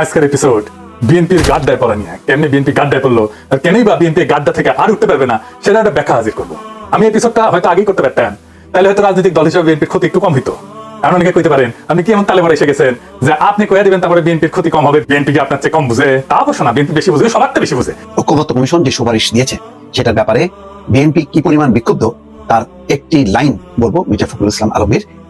আজকের এপিসোড বিএনপির গাড্ডায় পড়া নিয়ে। কেমনি বিএনপি গাড্ডায় পড়ল, আর কেনই বা বিএনপি গাড্ডা থেকে আর উঠতে পারবে না, সেটা একটা ব্যাখ্যা হাজির করব। আমি এপিসোডটা হয়তো আগেই করতে পারতাম, তাহলে হয়তো রাজনৈতিক দল হিসেবে বিএনপির ক্ষতি একটু কম হতো এমন অনেকে কইতে পারেন, আপনি কি এমন তালে এসে গেছেন যে আপনি কয়ে দিবেন তারপরে বিএনপির ক্ষতি কম হবে বিএনপি কি আপনার চেয়ে কম বুঝে? তা অবশ্য না বিএনপি বেশি বুঝে, সবার বেশি বুঝে। ঐক্যবদ্ধ কমিশন যে সুপারিশ দিয়েছে, সেটার ব্যাপারে বিএনপি কি পরিমাণ বিক্ষুব্ধ, তার একটি লাইন বলব মির্জা ফখরুল ইসলাম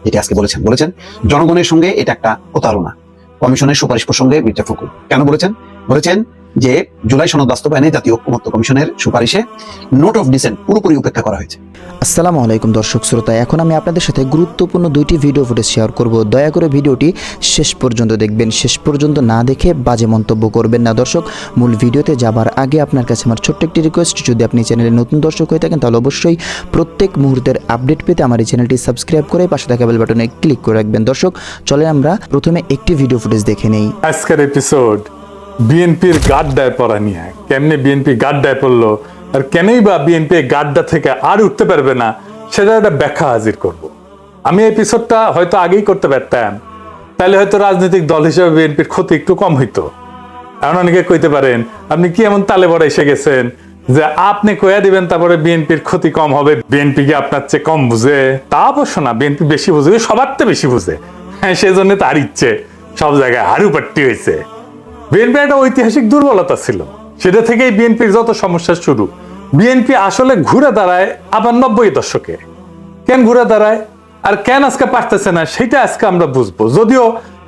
যেটি আজকে বলেছেন। বলেছেন, জনগণের সঙ্গে এটা একটা প্রতারণা। কমিশনের সুপারিশ প্রসঙ্গে মির্জা ফখরুল। কেন বলেছেন? বলেছেন যে জুলাই সনদ বাস্তবায়নে জাতীয় ঐক্যমত্য কমিশনের সুপারিশে নোট অফ ডিসেন্ট পুরোপুরি উপেক্ষা করা হয়েছে। আসসালামু আলাইকুম দর্শক শ্রোতা এখন আমি আপনাদের সাথে গুরুত্বপূর্ণ দুইটি ভিডিও ফুটেজ শেয়ার করব। দয়া করে ভিডিওটি শেষ পর্যন্ত দেখবেন। শেষ পর্যন্ত না দেখে বাজে মন্তব্য করবেন না। দর্শক মূল ভিডিওতে যাবার আগে আপনার কাছে আমার ছোট্ট একটি রিকোয়েস্ট যদি আপনি চ্যানেলে নতুন দর্শক হয়ে থাকেন তাহলে অবশ্যই প্রত্যেক মুহূর্তের আপডেট পেতে আমার এই চ্যানেলটি সাবস্ক্রাইব করে পাশে থাকা বেল বাটনে ক্লিক করে রাখবেন। দর্শক চলে আমরা প্রথমে একটি ভিডিও ফুটেজ দেখে নেই। আজকের এপিসোড বিএনপির গাড্ডায় পড়া নিয়ে। কেমনে বিএনপি গাড্ডায় পড়ল? আর কেনই বা বিএনপি গাড্ডা থেকে আর উঠতে পারবে না? সেটা একটা ব্যাখ্যা হাজির করব। আমি এপিসোডটা হয়তো আগেই করতে পারতাম। তাহলে হয়তো রাজনৈতিক দল হিসেবে বিএনপির ক্ষতি একটু কম হইতো। এমন অনেকে কইতে পারেন, আপনি কি এমন তালে বড় এসে গেছেন যে আপনি কয়া দিবেন তারপরে বিএনপির ক্ষতি কম হবে? বিএনপি কি আপনার চেয়ে কম বুঝে? তা অবশ্য না, বিএনপি বেশি বুঝে সবার তো বেশি বুঝে। হ্যাঁ সেজন্য তার ইচ্ছে, সব জায়গায় হারু পাট্টি হয়েছে বিএনপি একটা ঐতিহাসিক দুর্বলতা ছিল। সেটা থেকেই বিএনপির যত সমস্যা শুরু বিএনপি আসলে ঘুরে দাঁড়ায় আবার নব্বই দশকে। কেন ঘুরে দাঁড়ায়? আর কেন আজকে পারতেছে না, সেটা আজকে আমরা বুঝব। যদিও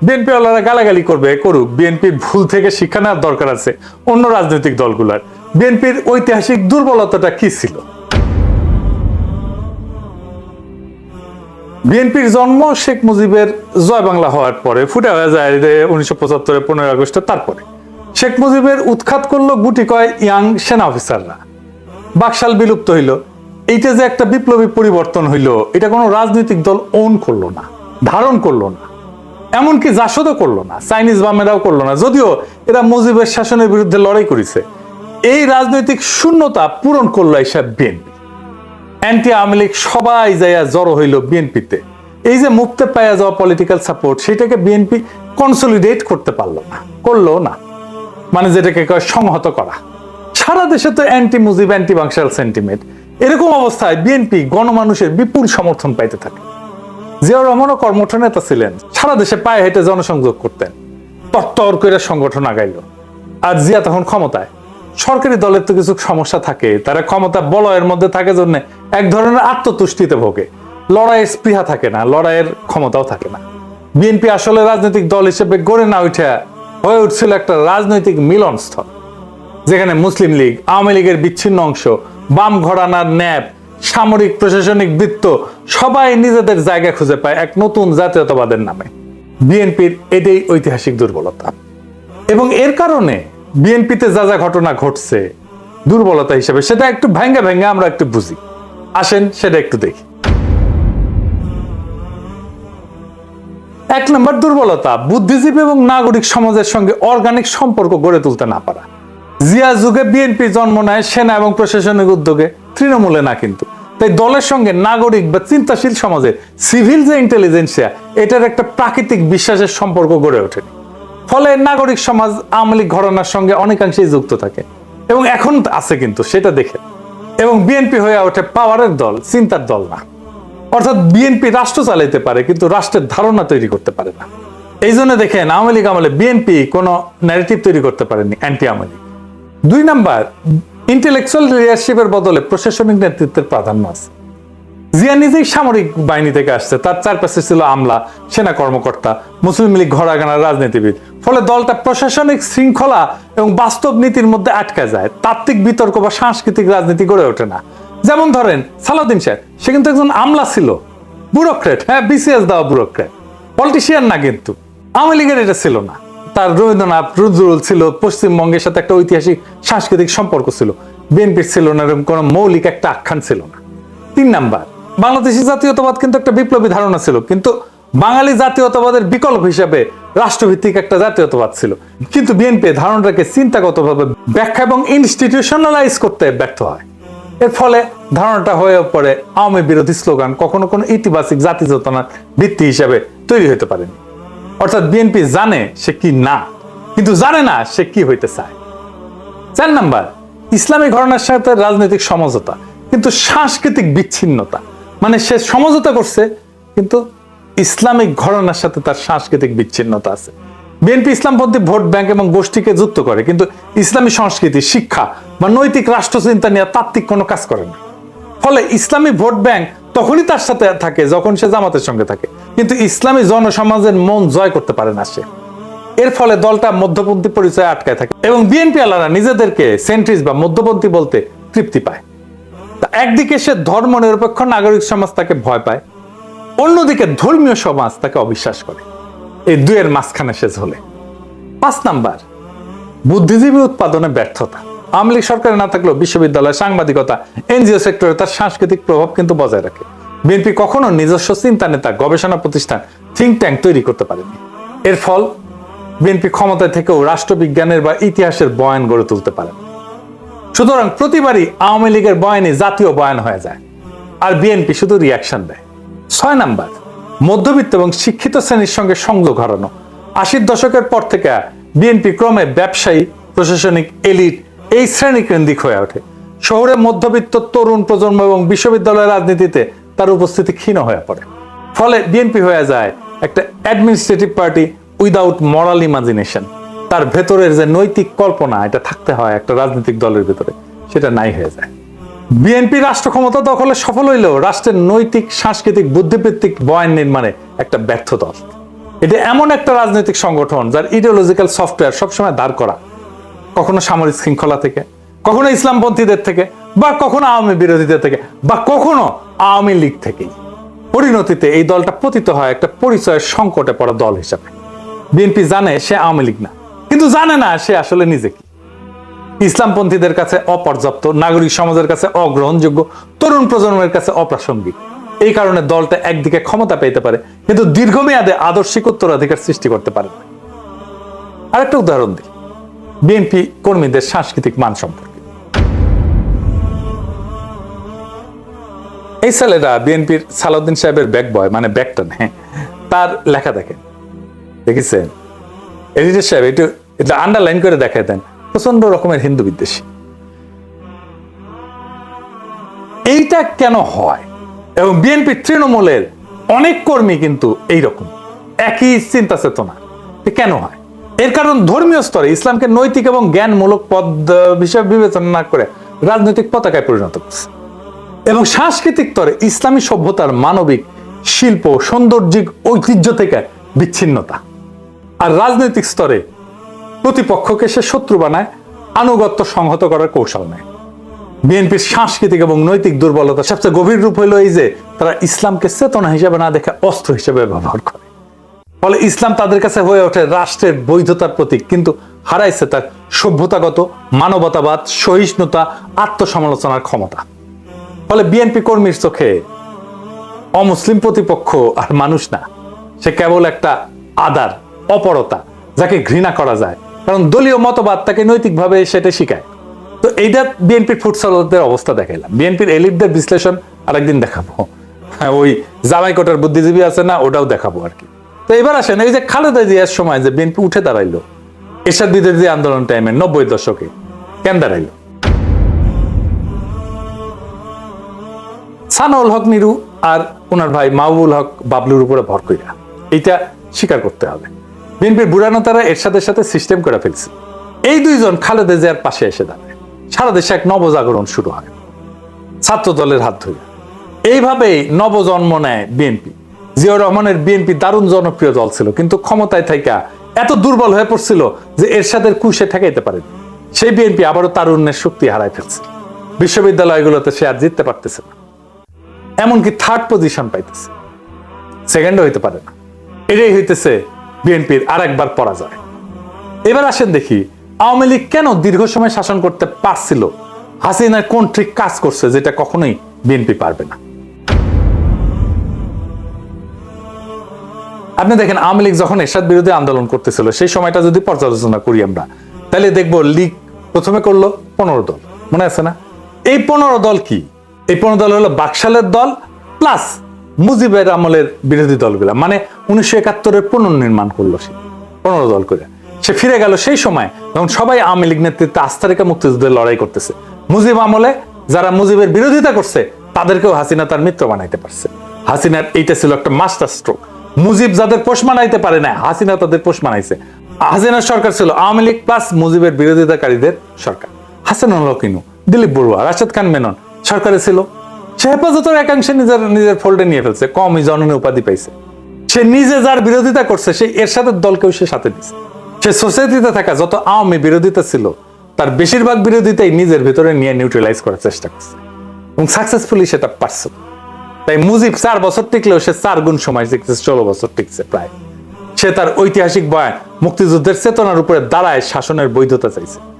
বিএনপি ওয়ালারা গালাগালি করবে, করুক বিএনপির ভুল থেকে শিক্ষা নেওয়ার দরকার আছে অন্য রাজনৈতিক দলগুলার। বিএনপির ঐতিহাসিক দুর্বলতাটা কি ছিল? বিএনপির জন্ম শেখ মুজিবের জয় বাংলা হওয়ার পরে, ফুটে হয়ে যায় উনিশশো পঁচাত্তরে পনেরোই আগস্টে, তারপরে। শেখ মুজিবের উৎখাত করল গুটি কয় ইয়াং সেনা অফিসাররা। বাকশাল বিলুপ্ত হইল। এইটা যে একটা বিপ্লবী পরিবর্তন হইল, এটা কোনো রাজনৈতিক দল ওন করল না, ধারণ করল না। এমনকি জাসদও করল না, চাইনিজ বামেরাও করল না। যদিও এরা মুজিবের শাসনের বিরুদ্ধে লড়াই করেছে। এই রাজনৈতিক শূন্যতা পূরণ করল এইসব বিএনপি। অ্যান্টি আওয়ামী লীগ সবাই যাইয়া জড়ো হইল বিএনপিতে। এই যে মুক্তে পাইয়া যাওয়া পলিটিক্যাল সাপোর্ট সেটাকে বিএনপি কনসলিডেট করতে পারল না, করল না। মানে যেটাকে কয় সংহত করা। সারা দেশে তো anti Mujib anti Baksal sentiment এরকম অবস্থায় বিএনপি গণমানুষের বিপুল সমর্থন পাইতে থাকে। জিয়াউর রহমানও কর্মঠ নেতা ছিলেন, সারা দেশে পায়ে হেঁটে জনসংযোগ করতেন। তত্তর করে সংগঠন আগাইল। আর জিয়া তখন ক্ষমতায়। সরকারি দলের তো কিছু সমস্যা থাকে, তারা ক্ষমতা বলয়ের মধ্যে থাকে জন্য এক ধরনের আত্মতুষ্টিতে ভোগে। লড়াইয়ের স্পৃহা থাকে না, লড়াইয়ের ক্ষমতাও থাকে না। বিএনপি আসলে রাজনৈতিক দল হিসেবে গড়ে না উঠে হয়ে উঠছিল একটা রাজনৈতিক মিলনস্থল, যেখানে মুসলিম লীগ, আওয়ামী লীগের বিচ্ছিন্ন অংশ, বাম ঘরানার ন্যাপ, সামরিক, প্রশাসনিক বৃত্ত, সবাই নিজেদের জায়গা খুঁজে পায় এক নতুন জাতীয়তাবাদের নামে। বিএনপির এটাই ঐতিহাসিক দুর্বলতা। এবং এর কারণে বিএনপিতে যা যা ঘটনা ঘটছে দুর্বলতা হিসেবে, সেটা একটু ভেঙ্গে ভেঙ্গে আমরা একটু বুঝি। আসেন, সেটা একটু দেখি। এক নম্বর, দুর্বলতা। বুদ্ধিজীবী এবং নাগরিক সমাজের সঙ্গে অর্গানিক সম্পর্ক গড়ে তুলতে না পারা। জিয়া যুগে বিএনপি জন্ম নেয়, সেনা এবং প্রশাসনিক উদ্যোগে, তৃণমূলে না কিন্তু। তাই দলের সঙ্গে নাগরিক বা চিন্তাশীল সমাজে সিভিল যে ইন্টেলিজেন্সিয়া এটার একটা প্রাকৃতিক বিশ্বাসের সম্পর্ক গড়ে ওঠেনি ফলে নাগরিক সমাজ, আওয়ামী লীগ ঘটনার সঙ্গে অনেকাংশেই যুক্ত থাকে। এবং এখন আছে কিন্তু, সেটা দেখে। এবং বিএনপি হয়ে ওঠে পাওয়ারের দল, চিন্তার দল না। অর্থাৎ বিএনপি রাষ্ট্র চালাইতে পারে, কিন্তু রাষ্ট্রের ধারণা তৈরি করতে পারে না। এই জন্য দেখেন, আওয়ামী লীগ আমলে বিএনপি কোনো ন্যারেটিভ তৈরি করতে পারেনি অ্যান্টি আওয়ামী লীগ। দুই নাম্বার ইন্টেলেকচুয়াল লিডারশিপের বদলে প্রশাসনিক নেতৃত্বের প্রাধান্য আছে। জিয়া নিজেই সামরিক বাহিনী থেকে আসছে। তার চারপাশে ছিল আমলা, সেনা কর্মকর্তা, মুসলিম লীগ ঘরাগানার রাজনীতিবিদ। ফলে দলটা প্রশাসনিক শৃঙ্খলা এবং বাস্তব নীতির মধ্যে আটকা যায়। তাত্ত্বিক বিতর্ক বা সাংস্কৃতিক রাজনীতি গড়ে ওঠে না। যেমন ধরেন, সালাউদ্দিন শেখ, সে কিন্তু একজন আমলা ছিল। ব্যুরোক্রেট হ্যাঁ বিসিএস দেওয়া ব্যুরোক্রেট পলিটিশিয়ান না কিন্তু। আওয়ামী লীগের এটা ছিল না। তার রবীন্দ্রনাথ, রুদ্রুল ছিল, পশ্চিমবঙ্গের সাথে একটা ঐতিহাসিক সাংস্কৃতিক সম্পর্ক ছিল। বিএনপির ছিল না, এরকম কোনো মৌলিক একটা আখ্যান ছিল না। তিন নাম্বার বাংলাদেশি জাতীয়তাবাদ কিন্তু একটা বিপ্লবী ধারণা ছিল, কিন্তু বাঙালি জাতীয়তাবাদের বিকল্প হিসাবে রাষ্ট্রভিত্তিক একটা জাতীয়তাবাদ ছিল। কিন্তু বিএনপি ধারণাটাকে চিন্তাগতভাবে ব্যাখ্যা এবং ইনস্টিটিউশনালাইজ করতে ব্যর্থ হয়। এর ফলে ধারণাটা হয়ে পড়ে আওয়ামী বিরোধী স্লোগান কখনো কোনো ইতিবাচক জাতি চেতনার ভিত্তি হিসাবে তৈরি হতে পারেনি। অর্থাৎ বিএনপি জানে সে কি না, কিন্তু জানে না সে কি হইতে চায়। চার নাম্বার, ইসলামী ঘটনার সাথে রাজনৈতিক সমঝোতা, কিন্তু সাংস্কৃতিক বিচ্ছিন্নতা। মানে সে সমঝোতা করছে, কিন্তু ইসলামিক ঘটনার সাথে তার সাংস্কৃতিক বিচ্ছিন্নতা আছে। বিএনপি ইসলামপন্থী ভোট ব্যাংক এবং গোষ্ঠীকে যুক্ত করে, কিন্তু ইসলামী সংস্কৃতি, শিক্ষা বা নৈতিক রাষ্ট্রচিন্তা নিয়ে তাত্ত্বিক কোনো কাজ করে না। ফলে ইসলামী ভোট ব্যাংক তখনই তার সাথে থাকে যখন সে জামাতের সঙ্গে থাকে, কিন্তু ইসলামী জনসমাজের মন জয় করতে পারে না সে। এর ফলে দলটা মধ্যপন্থী পরিচয়ে আটকায় থাকে এবং বিএনপি আলারা নিজেদেরকে সেন্ট্রিস বা মধ্যপন্থী বলতে তৃপ্তি পায়। একদিকে সে ধর্ম নিরপেক্ষ নাগরিক সমাজ তাকে ভয় পায়, অন্যদিকে ধর্মীয় সমাজ তাকে অবিশ্বাস করে। এই দুয়ের মাঝখানে সে ঝোলে। পাঁচ নাম্বার, বুদ্ধিজীবী উৎপাদনে ব্যর্থতা। আওয়ামী লীগ সরকারে না থাকলেও বিশ্ববিদ্যালয় সাংবাদিকতা, এনজিও সেক্টরে তার সাংস্কৃতিক প্রভাব কিন্তু বজায় রাখে। বিএনপি কখনো নিজস্ব চিন্তা নেতা, গবেষণা প্রতিষ্ঠান থিঙ্ক ট্যাঙ্ক তৈরি করতে পারেনি। এর ফল, বিএনপি ক্ষমতায় থেকেও রাষ্ট্রবিজ্ঞানের বা ইতিহাসের বয়ান গড়ে তুলতে পারে না। সুতরাং প্রতিবারই আওয়ামী লীগের বয়ানে জাতীয় বয়ান হয়ে যায়, আর বিএনপি শুধু রিয়াকশন দেয়। ছয় নাম্বার, মধ্যবিত্ত এবং শিক্ষিত শ্রেণির সঙ্গে সংযোগ হারানো। আশির দশকের পর থেকে বিএনপি ক্রমে ব্যবসায়ী, প্রশাসনিক এলিট এই শ্রেণি কেন্দ্রিক হয়ে ওঠে। শহরে মধ্যবিত্ত তরুণ প্রজন্ম এবং বিশ্ববিদ্যালয়ের রাজনীতিতে তার উপস্থিতি ক্ষীণ হয়ে পড়ে। ফলে বিএনপি হয়ে যায় একটা administrative party without moral imagination তার ভেতরের যে নৈতিক কল্পনা, এটা থাকতে হয় একটা রাজনৈতিক দলের ভেতরে, সেটা নাই হয়ে যায়। বিএনপি রাষ্ট্র ক্ষমতা দখলে সফল হইলেও রাষ্ট্রের নৈতিক, সাংস্কৃতিক বুদ্ধিভিত্তিক বয়ান নির্মাণে একটা ব্যর্থ দল। এটা এমন একটা রাজনৈতিক সংগঠন যার ইডিওলজিক্যাল সফটওয়্যার সবসময় দাঁড় করা। কখনো সামরিক শৃঙ্খলা থেকে, কখনো ইসলামপন্থীদের থেকে, বা কখনো আওয়ামী বিরোধীদের থেকে, বা কখনো আওয়ামী লীগ থেকেই। পরিণতিতে এই দলটা পতিত হয় একটা পরিচয়ের সংকটে পড়া দল হিসাবে। বিএনপি জানে সে আওয়ামী লীগ না। কিন্তু জানে না সে আসলে নিজে কি। ইসলামপন্থীদের কাছে অপর্যাপ্ত, নাগরিক সমাজের কাছে অগ্রহণযোগ্য, তরুণ প্রজন্মের কাছে অপ্রাসঙ্গিক। এই কারণে দলটা একদিকে ক্ষমতা পেতে পারে, কিন্তু দীর্ঘমেয়াদে আদর্শিক উত্তরাধিকার সৃষ্টি করতে পারে না। আরেকটা উদাহরণ দিই। বিএনপি কর্মীদের সাংস্কৃতিক মান সম্পর্কে। এই ছেলেরা বিএনপির সালাউদ্দিন সাহেবের ব্যাক বয় মানে ব্যাকটা হ্যাঁ তার লেখা দেখেন। দেখেছেন? এডিটর সাহেব, একটু এটা আন্ডারলাইন করে দেখায় দেন। প্রচণ্ড রকমের হিন্দু বিদ্বেষী। এইটা কেন হয়? এবং বিএনপি তৃণমূলের অনেক কর্মী কিন্তু এইরকম। একই চিন্তা চেতনা। কেন হয়? এর কারণ ধর্মীয় স্তরে ইসলামকে নৈতিক এবং জ্ঞানমূলক পদ হিসেবে বিবেচনা না করে রাজনৈতিক পতাকায় পরিণত করছে এবং সাংস্কৃতিক স্তরে ইসলামী সভ্যতার মানবিক শিল্প, সৌন্দর্যিক ঐতিহ্য থেকে বিচ্ছিন্নতা। আর রাজনৈতিক স্তরে প্রতিপক্ষকে সে শত্রু বানায়, আনুগত্য সংহত করার কৌশল নেয়। বিএনপির সাংস্কৃতিক এবং নৈতিক দুর্বলতা সবচেয়ে গভীর রূপ হইল এই যে, তারা ইসলামকে চেতনা হিসেবে না দেখে অস্ত্র হিসেবে ব্যবহার করে। ফলে ইসলাম তাদের কাছে হয়ে ওঠে রাষ্ট্রের বৈধতার প্রতীক, কিন্তু হারাইছে তার সভ্যতাগত, মানবতাবাদ, সহিষ্ণুতা, আত্মসমালোচনার ক্ষমতা। ফলে বিএনপি কর্মীর চোখে অমুসলিম প্রতিপক্ষ আর মানুষ না। সে কেবল একটা আদার, অপরতা, যাকে ঘৃণা করা যায় কারণ দলীয় মতবাদ তাকে নৈতিকভাবে সেটা শিখায়। তো এইটা বিএনপির ফুটসলদের অবস্থা দেখাইলাম। বিএনপির এলিটদের বিশ্লেষণ আরেকদিন দেখাবো। হ্যাঁ, ওই জামাই কোটার বুদ্ধিজীবী আছে না ওটাও দেখাবো আর কি। তো এবার আসেন এই যে খালেদা জিয়ার সময় যে বিএনপি উঠে দাঁড়াইলো এরশাদ বিরোধী আন্দোলন টাইমে নব্বই দশকে কেন দাঁড়াইলো? সানাউল হক নিরু আর ওনার ভাই মাহবুল হক বাবলুর উপরে ভর কইরা। এইটা স্বীকার করতে হবে। বিএনপির বুড়ানো তারা এরশাদের সাথে সিস্টেম করে ফেলছে। এই দুইজন খালেদা জিয়ার পাশে এসে দাঁড়ায়। সারা দেশে এক নবজাগরণ শুরু হয়। ছাত্র দলের হাত ধরে। এইভাবেই নবজন্ম নেয় বিএনপি। জিয়াউর রহমানের বিএনপি দারুণ জনপ্রিয় দল ছিল, কিন্তু ক্ষমতায় থাইকা এত দুর্বল হয়ে পড়ছিল যে এরশাদের কুশে ঠেকাইতে পারেনি। সেই বিএনপি আবারও তারুণ্যের শক্তি হারায় ফেলছে। বিশ্ববিদ্যালয়গুলোতে সে আর জিততে পারতেছে না। এমনকি থার্ড পজিশন পাইতেছে। সেকেন্ড হইতে পারে না। এটাই হইতেছে বিএনপির আর একবার পরাজয় এবার আসেন দেখি, আওয়ামী লীগ কেন দীর্ঘ সময় শাসন করতে পারছিল? হাসিনার কোন ট্রিক কাজ করছে যেটা কখনোই বিএনপি পারবে না? আপনি দেখেন, আওয়ামী লীগ যখন এরশাদ বিরোধী আন্দোলন করতেছিল, সেই সময়টা যদি পর্যালোচনা করি আমরা, তাহলে দেখব লীগ প্রথমে করল পনেরো দল। মনে আছে না? এই পনেরো দল কি? এই পনেরো দল হলো বাকশালের দল প্লাস মুজিবের আমলের বিরোধী দলগুলা মানে উনিশশো একাত্তরের পুনর্নির্মাণ করল সে, পনেরো দল করে। সে ফিরে গেল সেই সময় যখন সবাই আওয়ামী লীগ নেতৃত্বে আস্থা রেখা মুক্তিযুদ্ধের লড়াই করতেছে। মুজিব আমলে যারা মুজিবের বিরোধিতা করছে, তাদেরকেও হাসিনা তার মিত্র বানাইতে পারছে। হাসিনার এইটা ছিল একটা মাস্টার স্ট্রোক মুজিব যাদের পোষ মানাইতে পারে না, হাসিনা তাদের পোষ মানাইছে। হাসিনার সরকার ছিল আওয়ামী লীগ প্লাস মুজিবের বিরোধিতাকারীদের সরকার। হাসানুল হকিনু দিলীপ বড়ুয়া, রাশেদ খান মেনন, সরকারে ছিল হেফাজতের একাংশে নিজের নিজের ফোল্ডে নিয়ে ফেলছে, কমই জননী উপাধি পাইছে। সে নিজে যার বিরোধিতা করছে, সে এরশাদের দলকেও সে সাথে দিছে। সে সোসাইটিতে থাকা যত আওয়ামী বিরোধিতা ছিল, তার বেশিরভাগ বিরোধিতাই নিজের ভিতরে নিয়ে নিউট্রালাইজ করার চেষ্টা করছে। এবং সাকসেসফুলি সেটা পারছে। তাই মুজিব চার বছর টিকলেও সে চার গুণ সময় টিকছে, ষোলো বছর টিকছে প্রায়। সে তার ঐতিহাসিক বয়ান মুক্তিযুদ্ধের চেতনার উপরে দাঁড়ায় শাসনের বৈধতা চাইছে।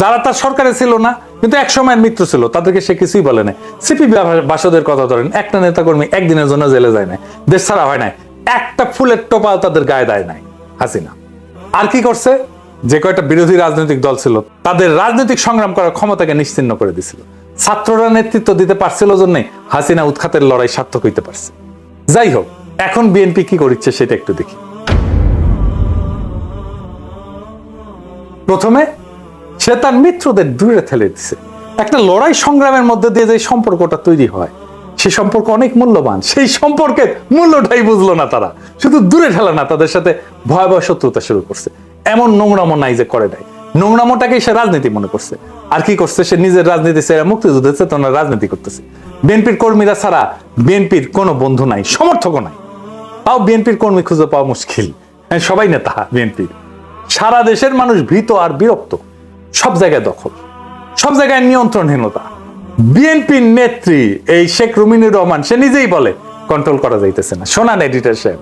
যারা তার সরকারে ছিল না, কিন্তু এক সময়ের মিত্র ছিল, তাদেরকে সে কিছুই বলে না সিপি বাসদের কথা ধরেন, একটা নেতাকর্মী একদিনের জন্য জেলে যায় না দেশ ছাড়া হয় নাই, একটা ফুলের টোপাও তাদের গায়ে দেয় নাই, হাসিনা। আর কি করছে? যে কয়টা বিরোধী রাজনৈতিক দল ছিল, তাদের রাজনৈতিক সংগ্রাম করার ক্ষমতাকে নিশ্চিন্ন করে দিছিল। ছাত্ররা নেতৃত্ব দিতে পারছিল জন্য হাসিনা উৎখাতের লড়াই সার্থক হইতে পারছে। যাই হোক, এখন বিএনপি কি করছে সেটা একটু দেখি। প্রথমে সে তার মিত্রদের দূরে ঠেলে দিছে। একটা লড়াই সংগ্রামের মধ্যে দিয়ে যে সম্পর্কটা তৈরি হয় সে সম্পর্ক অনেক মূল্যবান। সেই সম্পর্কের মূল্যটাই বুঝলো না তারা। শুধু দূরে ঠেলা না তাদের সাথে ভয়াবহ শত্রুতা শুরু করছে। এমন নোংরামো নাই যে করে নাই। নোংরামোটাকেই সে রাজনীতি মনে করছে। আর কি করছে? সে নিজের রাজনীতি ছেড়ে মুক্তিযুদ্ধের চেতনা রাজনীতি করতেছে। বিএনপির কর্মীরা ছাড়া বিএনপির কোনো বন্ধু নাই সমর্থকও নাই। তাও বিএনপির কর্মী খুঁজে পাওয়া মুশকিল। হ্যাঁ, সবাই নেতা বিএনপির। সারা দেশের মানুষ ভীত আর বিরক্ত। সব জায়গায় দখল সব জায়গায় নিয়ন্ত্রণহীনতা। বিএনপির নেত্রী এই শেখ রুমিনুর রহমান সে নিজেই বলে কন্ট্রোল করা যাইতেছে না। শোনান এডিটার সাহেব।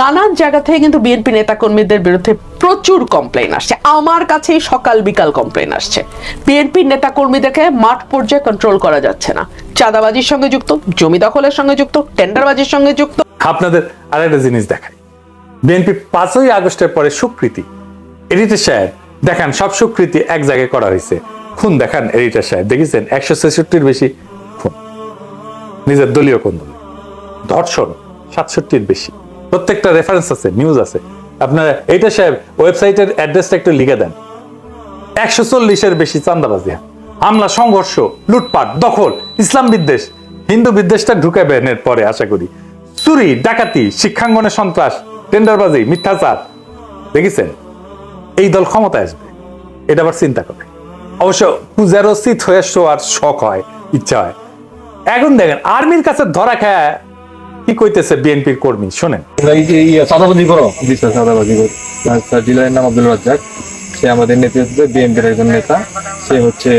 নানান জায়গা থেকে কিন্তু বিএনপি নেতাকর্মীদের বিরুদ্ধে প্রচুর কমপ্লেন আসছে। আমার কাছেই সকাল বিকাল কমপ্লেন আসছে। বিএনপি নেতাকর্মীদেরকে মাঠ পর্যায়ে কন্ট্রোল করা যাচ্ছে না। চাঁদাবাজির সঙ্গে যুক্ত জমি দখলের সঙ্গে যুক্ত টেন্ডারবাজির সঙ্গে যুক্ত। আপনাদের আরেকটা জিনিস দেখাই। বিএনপি পাঁচই আগস্টের পরে স্বীকৃতি এডিটার সাহেব দেখান, সব স্বীকৃতি এক জায়গায় করা হয়েছে। খুন দেখান এডিটার সাহেব। দেখেছেন? একশো ছেষট্টির বেশি খুন। নিজের দলীয় কোন দল? ধর্ষণ, সাতষট্টির বেশি। প্রত্যেকটা রেফারেন্স আছে নিউজ আছে। আপনারা এইটা সাহেব ওয়েবসাইটের অ্যাড্রেসটা একটু লিখে দেন। একশো চল্লিশের বেশি চান্দাবাজি হামলা, সংঘর্ষ, লুটপাট, দখল, ইসলাম বিদ্বেষ, হিন্দু বিদ্বেষটা ঢুকাবেন এর পরে, আশা করি। চুরি, ডাকাতি, শিক্ষাঙ্গনে সন্ত্রাস টেন্ডারবাজি মিথ্যাচার। দেখেছেন? এই দল ক্ষমতায় আসবে। এটা আবার চিন্তা করে। অবশ্য পূজারও শীত হয়ে শোয়ার শখ হয় ইচ্ছা হয়। এখন দেখেন আর্মির কাছে ধরা খায় কি কইতেছে বিএনপির কর্মী শোনেন। এই যে এই চাঁদাবাজি করো জি সাদাবাজি করি। ডিলারের নাম আব্দুল রাজ্জাক। সে আমাদের নেতৃত্বে বিএনপির একজন নেতা। সে হচ্ছে?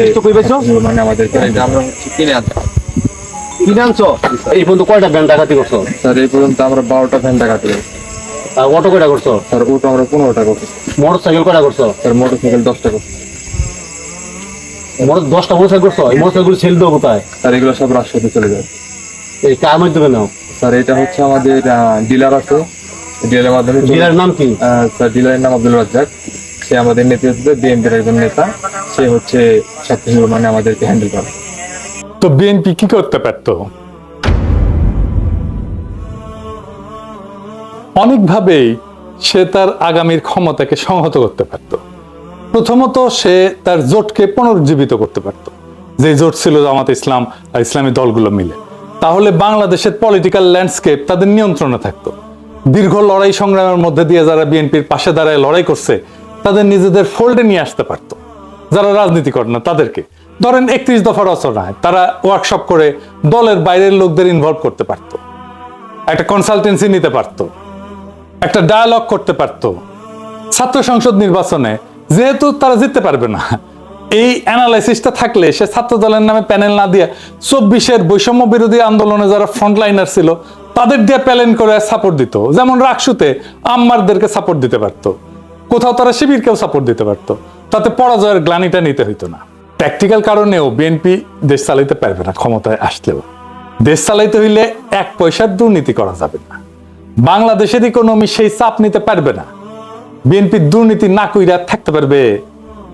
মানে আমাদেরকে আমরা হচ্ছে কিনে আনছি কিনে আনছো এই পর্যন্ত কয়টা ব্যাংক ডাকাতি করছ? স্যার এই পর্যন্ত আমরা বারোটা ফ্যান টাকা পেয়ে আর অটো কয়টা করছ? স্যার ওটা আমরা পনেরোটা করছি। মোটর সাইকেল কয়টা করছ? স্যার মোটর সাইকেল দশটা করছি। মোটর দশটা মোটর সাইকেল করছ? এই মোটর সাইকেল ছেল দেবো কোথায়? স্যার এগুলো সব রাজশাহীতে চলে যায়। এই কার মাধ্যমে নাও? স্যার এটা হচ্ছে আমাদের ডিলার আছে। ডিলারের মাধ্যমে ডিলারের নাম কি? স্যার ডিলারের নাম আব্দুল রাজ্জাক। সে আমাদের নেতৃত্বে বিএনপির একজন নেতা। সে হচ্ছে সবকিছু মানে আমাদেরকে হ্যান্ডেল করে। তো বিএনপি কি করতে পারত? অনেকভাবেই সে তার আগামীর ক্ষমতাকে সংহত করতে পারত। প্রথমত সে তার জোটকে পুনরুজ্জীবিত করতে পারত। যে জোট ছিল জামাত ইসলাম আর ইসলামী দলগুলো মিলে। তাহলে বাংলাদেশের পলিটিক্যাল ল্যান্ডস্কেপ তাদের নিয়ন্ত্রণে থাকতো। দীর্ঘ লড়াই সংগ্রামের মধ্যে দিয়ে যারা বিএনপির পাশে দাঁড়ায় লড়াই করছে, তাদের নিজেদের ফোল্ডে নিয়ে আসতে পারতো। যারা রাজনীতি করে না, তাদেরকে। ধরেন একত্রিশ দফা রচনায় তারা ওয়ার্কশপ করে দলের বাইরের লোকদের ইনভলভ করতে পারতো। একটা কনসালটেন্সি নিতে পারতো। একটা ডায়ালগ করতে পারতো। ছাত্র সংসদ নির্বাচনে, যেহেতু তারা জিততে পারবে না, এই অ্যানালাইসিসটা থাকলে সে ছাত্র দলের নামে প্যানেল না দিয়ে চব্বিশের বৈষম্য বিরোধী আন্দোলনে যারা ফ্রন্টলাইনার ছিল, তাদের দিয়ে প্যালেন করে সাপোর্ট দিত। যেমন রাকসুতে আম্মারদেরকে সাপোর্ট দিতে পারতো। কোথাও তারা শিবিরকেও সাপোর্ট দিতে পারতো। তাতে পরাজয়ের গ্লানিটা নিতে হইতো না। প্র্যাকটিক্যাল কারণেও বিএনপি দেশ চালাইতে পারবে না ক্ষমতায় আসলেও। দেশ চালাইতে হইলে এক পয়সার দুর্নীতি করা যাবে না। বাংলাদেশের ইকোনমি সেই চাপ নিতে পারবে না। বিএনপি দুর্নীতি না কইরা থাকতে পারবে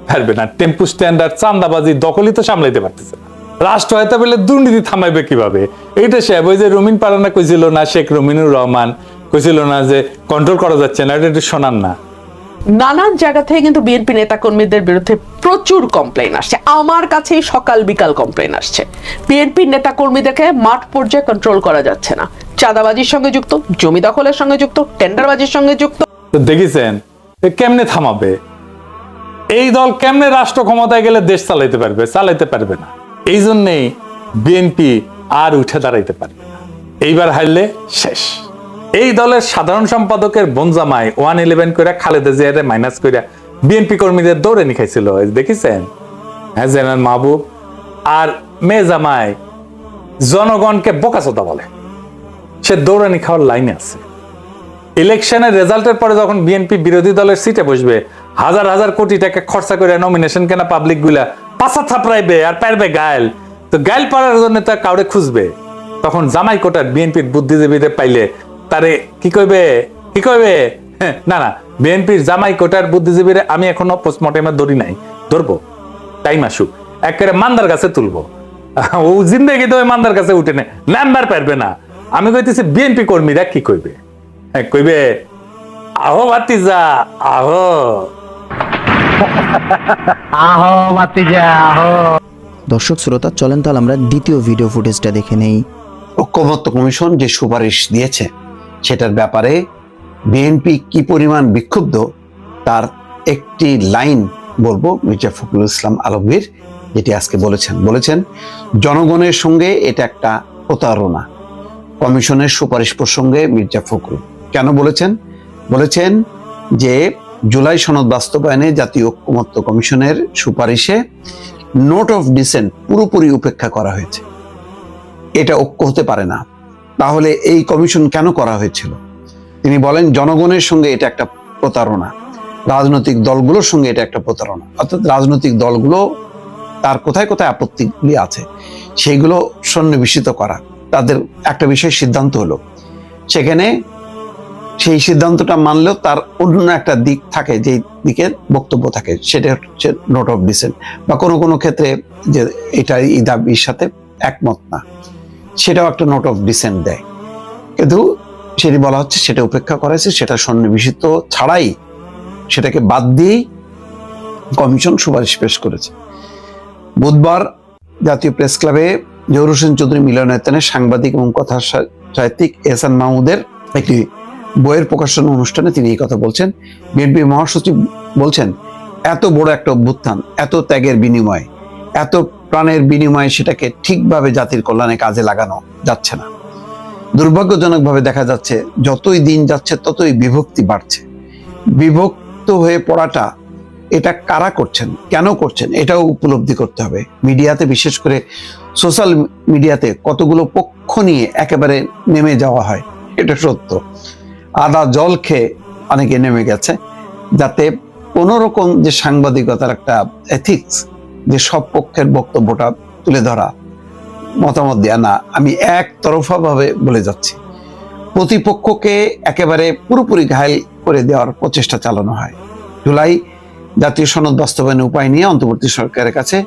পারবে না। টেম্পু স্ট্যান্ডার্ড চান্দাবাজি দখলই তো সামলাইতে পারতেছে না। রাষ্ট্র হয়তো বলে দুর্নীতি থামাইবে কীভাবে? এইটা সে, ওই যে রমিন পারানা কইছিল না, শেখ রমিনুর রহমান কইছিল না যে কন্ট্রোল করা যাচ্ছে না, এটা একটু শোনান না। নানান জায়গা থেকে কিন্তু বিএনপি নেতাকর্মীদের বিরুদ্ধে প্রচুর কমপ্লেন আসছে। আমার কাছেই সকাল বিকাল কমপ্লেন আসছে। বিএনপির নেতাকর্মীদেরকে মাঠ পর্যায়ে কন্ট্রোল করা যাচ্ছে না। চাঁদাবাজির সঙ্গে যুক্ত, জমি দখলের সঙ্গে যুক্ত, টেন্ডারবাজির সঙ্গে যুক্ত। দেখেছেন কেমনে থামাবে? এই দল কেমনে রাষ্ট্র ক্ষমতায় গেলে দেশ চালাইতে পারবে? চালাইতে পারবে না। এই জন্যেই বিএনপি আর উঠে দাঁড়াইতে পারবে না। এইবার হারলে শেষ। এই দলের সাধারণ সম্পাদকের বনজামাই ওয়ান ইলেভেন করে খালেদা জিয়ারে মাইনাস করে বিএনপি কর্মীদের দৌড়ে নিখাইছিল দেখেছেন? হ্যাঁ জেনারেল মাহবুব আর মেয়ে জামাই জনগণকে বোকাচোদা বলে। সে দৌড়ানি খাওয়ার লাইনে আছে। ইলেকশনের রেজাল্টের পরে যখন বিএনপি বিরোধী দলের সিটে বসবে, হাজার হাজার কোটি টাকা খরচা করে নমিনেশন কেনা পাবলিকগুলা পাশা থাপড়াইবে আর পারবে গায়েল। তো গায়েল পাড়ার জন্য তা কাউরে খুঁজবে। তখন জামাই কোটার বিএনপির বুদ্ধিজীবীদের পাইলে তারে কি কইবে? কি কইবে? না না বিএনপির জামাই কোটার বুদ্ধিজীবীরা আমি এখনও পোস্টমর্টেমে ধরি নাই। ধরবো। টাইম আসুক। একেবারে মান্দার কাছে তুলবো। ও জিন্দগি তো মান্দার কাছে উঠে নে নাম্বার পারবে না। আমি কইতেছি বিএনপি কর্মীরা কি কইবে? হ্যাঁ, কইবে আহো ভাতিজা আহো। দর্শক শ্রোতা চলেন তাহলে আমরা দ্বিতীয় ভিডিও ফুটেজটা দেখে নেই। ঐক্যমত্য কমিশন যে সুপারিশ দিয়েছে সেটার ব্যাপারে বিএনপি কি পরিমাণ বিক্ষুব্ধ তার একটি লাইন বলব, মির্জা ফখরুল ইসলাম আলমগীর, যেটি আজকে বলেছেন। বলেছেন, জনগণের সঙ্গে এটা একটা প্রতারণা। কমিশনের সুপারিশ প্রসঙ্গে মির্জা ফখরুল। কেন বলেছেন? বলেছেন যে, জুলাই সনদ বাস্তবায়নে জাতীয় ঐক্যমত্য কমিশনের সুপারিশে নোট অফ ডিসেন্ট পুরোপুরি উপেক্ষা করা হয়েছে। এটা ঐক্য হতে পারে না। তাহলে এই কমিশন কেন করা হয়েছিল? তিনি বলেন, জনগণের সঙ্গে এটা একটা প্রতারণা। রাজনৈতিক দলগুলোর সঙ্গে এটা একটা প্রতারণা। অর্থাৎ রাজনৈতিক দলগুলো তার কোথায় কোথায় আপত্তিগুলি আছে সেইগুলো সন্নিবেশিত করা। তাদের একটা বিষয় সিদ্ধান্ত হলো। সেখানে সেই সিদ্ধান্তটা মানলেও তার অন্য একটা দিক থাকে যে দিকে বক্তব্য থাকে, সেটা হচ্ছে নোট অফ ডিসেন্ট বা কোনো কোনো ক্ষেত্রে যে এটা এই দাবির সাথে একমত না। সেটাও একটা নোট অফ ডিসেন্ট দেয়। কিন্তু সেটি বলা হচ্ছে সেটা উপেক্ষা করা হয়েছে, সেটা সন্নিবেশিত ছাড়াই সেটাকে বাদ দিয়েই কমিশন সুপারিশ পেশ করেছে। বুধবার জাতীয় প্রেস ক্লাবে জহুর হোসেন চৌধুরী মিলনায়তনে সাংবাদিক এবং কথা সাহিত্যিক এহসান মাহমুদের একটি বইয়ের প্রকাশন অনুষ্ঠানে তিনি এই কথা বলছেন। বিএনপি মহাসচিব বলছেন, এত বড় একটা অভ্যুত্থান, এত ত্যাগের বিনিময়, এত প্রাণের বিনিময়ে সেটাকে ঠিকভাবে জাতির কল্যাণে কাজে লাগানো যাচ্ছে না। দুর্ভাগ্যজনকভাবে দেখা যাচ্ছে, যতই দিন যাচ্ছে ততই বিভক্তি বাড়ছে। বিভক্ত হয়ে পড়াটা এটা কারা করছেন, কেন করছেন, এটাও উপলব্ধি করতে হবে। মিডিয়াতে, বিশেষ করে সোশ্যাল মিডিয়াতে কতগুলো পক্ষ নিয়ে একেবারে নেমে যাওয়া হয়, এটা সত্য। আদা জল খেয়ে অনেকে নেমে গেছে, যাতে কোনো রকম যে সাংবাদিকতার একটা এথিক্স যে সব পক্ষের বক্তব্যটা তুলে ধরা, মতামত দেয়া না, আমি একতরফা ভাবে বলে যাচ্ছি। প্রতিপক্ষকে একেবারে পুরোপুরি ঘায়ল করে দেওয়ার প্রচেষ্টা চালানো হয়। জুলাই জাতীয় সনদ বাস্তবায়নের উপায় নিয়ে অন্তর্বর্তী সরকারের কাছে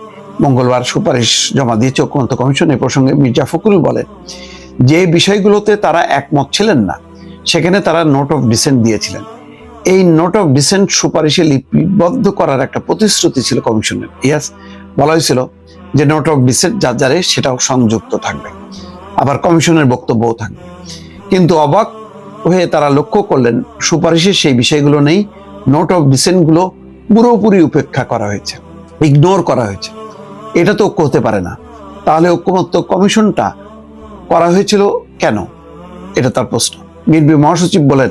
মঙ্গলবার সুপারিশ জমা দিয়েছে ঐক্যমত্য কমিশন এ প্রসঙ্গে মির্জা ফখরুল বলেন, যে বিষয়গুলোতে তারা একমত ছিলেন না, সেখানে তারা নোট অফ ডিসেন্ট দিয়েছিলেন। এই নোট অফ ডিসেন্ট সুপারিশে লিপিবদ্ধ করার একটা প্রতিশ্রুতি ছিল কমিশনের। ইয়াস বলা হয়েছিল যে নোট অফ ডিসেন্ট যার যারে সেটাও সংযুক্ত থাকবে। আবার কমিশনের বক্তব্যও থাকবে। কিন্তু অবাক হয়ে তারা লক্ষ্য করলেন, সুপারিশে সেই বিষয়গুলো নেই নোট অফ ডিসেন্টগুলো পুরোপুরি উপেক্ষা করা হয়েছে ইগনোর করা হয়েছে। এটা তো ঐক্য হতে পারে না। তাহলে ঐক্যমত্য কমিশনটা করা হয়েছিল কেন? এটা তার প্রশ্ন। বিএনপি মহাসচিব বলেন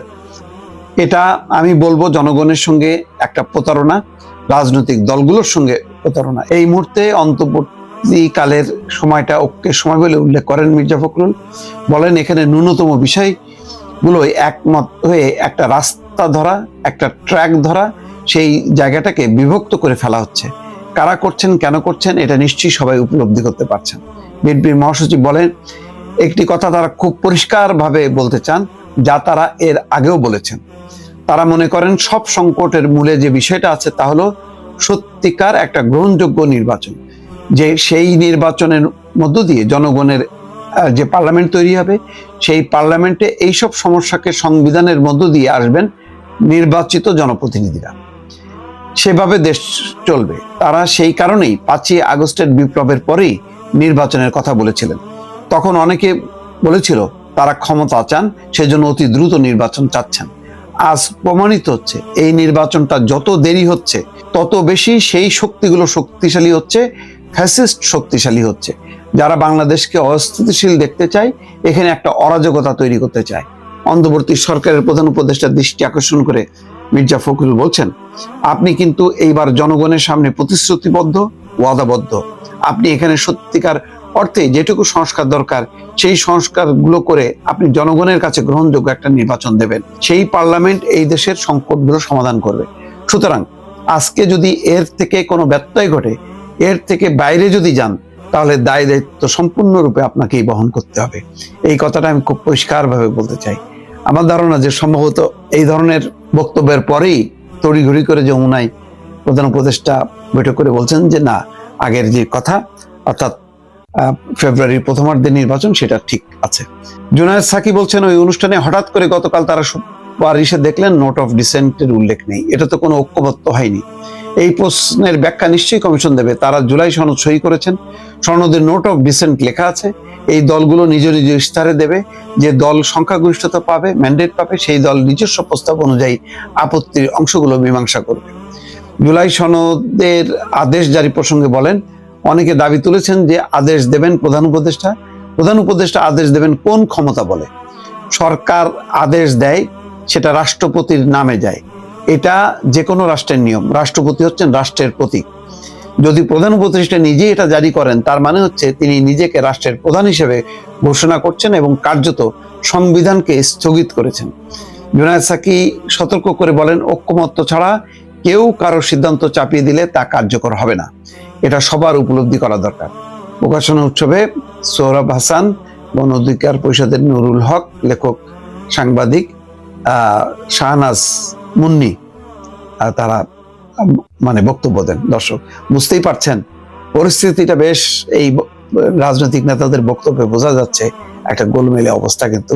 এটা আমি বলব জনগণের সঙ্গে একটা প্রতারণা, রাজনৈতিক দলগুলোর সঙ্গে প্রতারণা। এই মুহূর্তে অন্তর্বর্তীকালের সময়টা ওকে সময় বলে উল্লেখ করেন মির্জা ফখরুল। বলেন, এখানে ন্যূনতম বিষয়গুলো একমত হয়ে একটা রাস্তা ধরা, একটা ট্র্যাক ধরা, সেই জায়গাটাকে বিভক্ত করে ফেলা হচ্ছে। কারা করছেন, কেন করছেন, এটা নিশ্চয়ই সবাই উপলব্ধি করতে পারছেন। বিএনপির মহাসচিব বলেন, একটি কথা তারা খুব পরিষ্কারভাবে বলতে চান, যা তারা এর আগেও বলেছেন। তারা মনে করেন সব সংকটের মূলে যে বিষয়টা আছে তা হলো সত্যিকার একটা গ্রহণযোগ্য নির্বাচন। যে সেই নির্বাচনের মধ্য দিয়ে জনগণের যে পার্লামেন্ট তৈরি হবে, সেই পার্লামেন্টে এইসব সমস্যাকে সংবিধানের মধ্য দিয়ে আসবেন নির্বাচিত জনপ্রতিনিধিরা। সেভাবে দেশ চলবে। তারা সেই কারণেই পাঁচই আগস্টের বিপ্লবের পরেই নির্বাচনের কথা বলেছিলেন। তখন অনেকে বলেছিল, তারা ক্ষমতা চান, সেজন্য অতি দ্রুত নির্বাচন চাচ্ছেন। আজ প্রমাণিত হচ্ছে, এই নির্বাচনটা যত দেরি হচ্ছে, তত বেশি সেই শক্তিগুলো শক্তিশালী হচ্ছে, ফ্যাসিস্ট শক্তিশালী হচ্ছে। যারা বাংলাদেশকে অস্থিতিশীল দেখতে চায়, এখানে একটা অরাজকতা তৈরি করতে চায়। অন্তর্বর্তী সরকারের প্রধান উপদেষ্টার দৃষ্টি আকর্ষণ করে মির্জা ফখরুল বলছেন, আপনি কিন্তু এইবার জনগণের সামনে প্রতিশ্রুতিবদ্ধ, ওয়াদাবদ্ধ। আপনি এখানে সত্যিকার অর্থে যেটুকু সংস্কার দরকার, সেই সংস্কারগুলো করে আপনি জনগণের কাছে গ্রহণযোগ্য একটা নির্বাচন দেবেন। সেই পার্লামেন্ট এই দেশের সংকটগুলো সমাধান করবে। সুতরাং আজকে যদি এর থেকে কোনো ব্যত্যয় ঘটে, এর থেকে বাইরে যদি যান, তাহলে দায় দায়িত্ব সম্পূর্ণরূপে আপনাকেই বহন করতে হবে। এই কথাটা আমি খুব পরিষ্কারভাবে বলতে চাই। আমার ধারণা যে সম্ভবত এই ধরনের বক্তব্যের পরেই তড়িঘড়ি করে যমুনায় প্রধান উপদেষ্টা বৈঠক করে বলছেন যে, না, আগের যে কথা, অর্থাৎ ফেব্রুয়ারির প্রথমার্ধে নির্বাচন সেটা ঠিক আছে। জুনায়দ সাকি বলছেন, ওই অনুষ্ঠানে হঠাৎ করে গতকাল তারা সুপারিশে দেখলেন, নোট অফ ডিসেন্টের উল্লেখ নেই। এটা তো কোনো ঐক্যবদ্ধ হয়নি। এই প্রশ্নের ব্যাখ্যা নিশ্চয়ই কমিশন দেবে। তারা জুলাই সনদ সই করেছেন। সনদের নোট অফ ডিসেন্ট লেখা আছে। এই দলগুলো নিজ নিজ ইস্তারে দেবে। যে দল সংখ্যাগরিষ্ঠতা পাবে, ম্যান্ডেট পাবে, সেই দল নিজস্ব প্রস্তাব অনুযায়ী আপত্তির অংশগুলো মীমাংসা করবে। জুলাই সনদের আদেশ জারি প্রসঙ্গে বলেন অনেকে দাবি তুলেছেন যে আদেশ দেবেন প্রধান উপদেষ্টা। প্রধান উপদেষ্টা আদেশ দেবেন কোন ক্ষমতা বলে? সরকার আদেশ দেয়, সেটা রাষ্ট্রপতির নামে যায়। এটা যে কোনো রাষ্ট্রের নিয়ম। রাষ্ট্রপতি হচ্ছেন রাষ্ট্রের প্রতীক। যদি প্রধান উপদেষ্টা নিজেই এটা জারি করেন, তার মানে হচ্ছে তিনি নিজেকে রাষ্ট্রের প্রধান হিসেবে ঘোষণা করছেন এবং কার্যত সংবিধানকে স্থগিত করেছেন। জুনায়দ সাকি সতর্ক করে বলেন, ঐক্যমত্য ছাড়া কেউ কারও সিদ্ধান্ত চাপিয়ে দিলে তা কার্যকর হবে না। এটা সবার উপলব্ধি করা দরকার। প্রকাশনা উৎসবে সৌরভ হাসান গণ অধিকার পরিষদের নুরুল হক, লেখক, সাংবাদিক শাহনাজ মুন্নি তারা মানে বক্তব্য দেন। দর্শক, বুঝতেই পারছেন, পরিস্থিতিটা বেশ এই রাজনৈতিক নেতাদের বক্তব্যে বোঝা যাচ্ছে একটা গোলমেলে অবস্থা কিন্তু